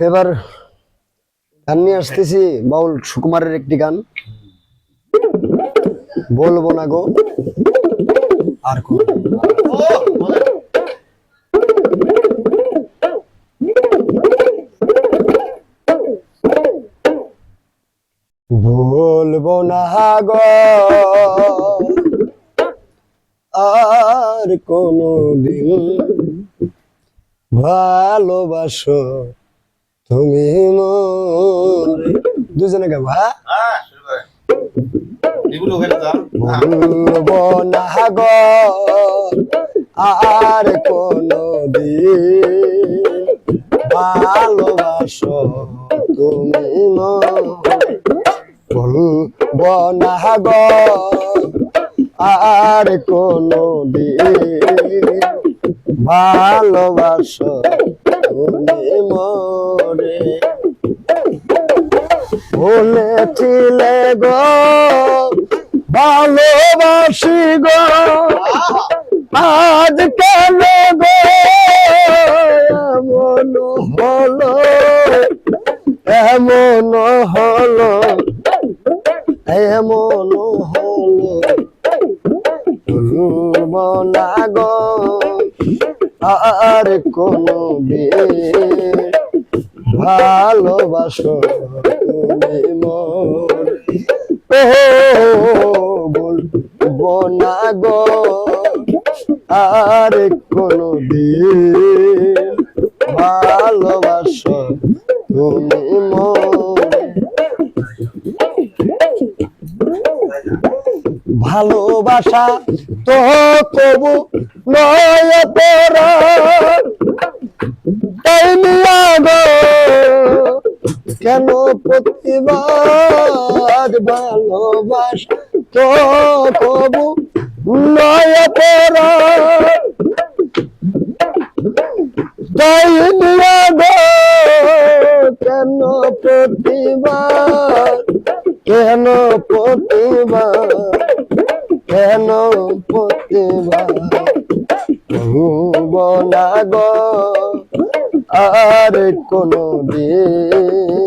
এবার গান নিয়ে আসতেছি, বাউল সুকুমারের একটি গান। বলব না গো। আর বলব না গো। আর কোনো দিন ভালোবাসো। তুমি দুজনে গাবো না গো। আর কোনো দিন ভালোবাসো তুমি বলব না গো। আর কোনো দিন মোরে। বলেছিলে গো, ভালোবাসি গো, আজ কেন গো? এমন হলো এমন হলো এমন হলো। না গো। আর কোনো ভালোবাসো তুমি মোর। গো। আর কোনো দিন ভালোবাসো তুমি ভালোবাসা তো কবু নয় কেন প্রতিবার ভালোবাসা তো কবু নয় তাই কেন প্রতিবার কেন প্রতিবার কেন প্রতিবার বনা গো। আর কোনো দিন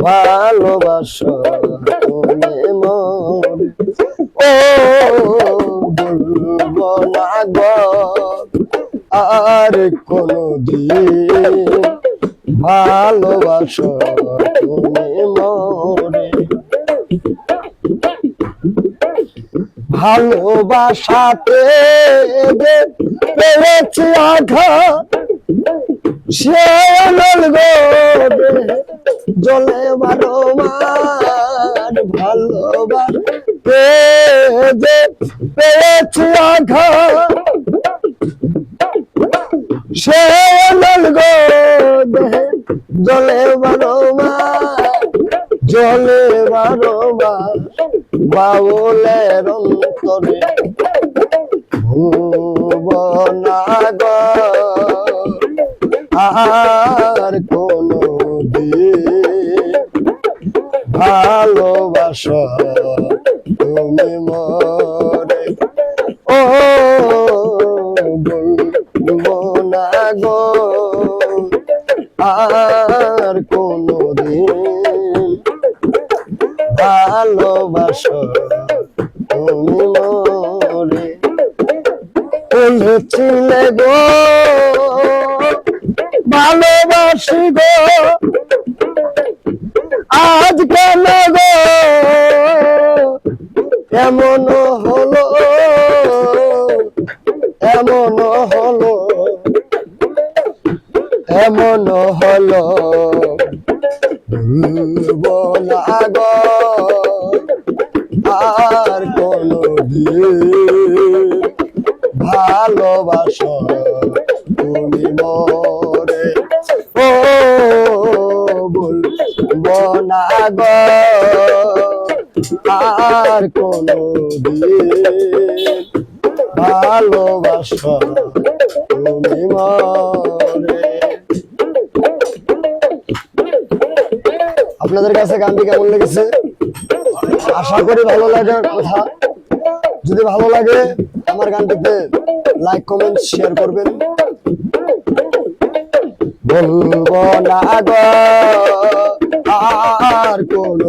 ভালোবাসো তুমি না আর কোনো দিন ভালোবাসো মোরে ভালোবাসাতে যে পেয়েছি আঘাত। সে গো জলে বারো মার ভালোবাসতে যে পেয়েছি আঘাত। সে গো জলে বারো জলে বারো বাউলের অন্তরে ভুবনাগ আর কোনো ভালোবাসো ভালোবাসো তুমি বলেছিলে গো, ভালোবাসি গো, আজ কেন গো? এমন হলো এমন হলো এমন হলো। ভুলবো তুমি মরে ও আর কোনো ভালোবাসো তুমি মরে আপনাদের কাছে গানটি কেমন লেগেছে? আশা করি ভালো লাগার কথা। যদি ভালো লাগে আমার গানটিতে লাইক কমেন্ট শেয়ার করবেন। বলব না গো আর কোন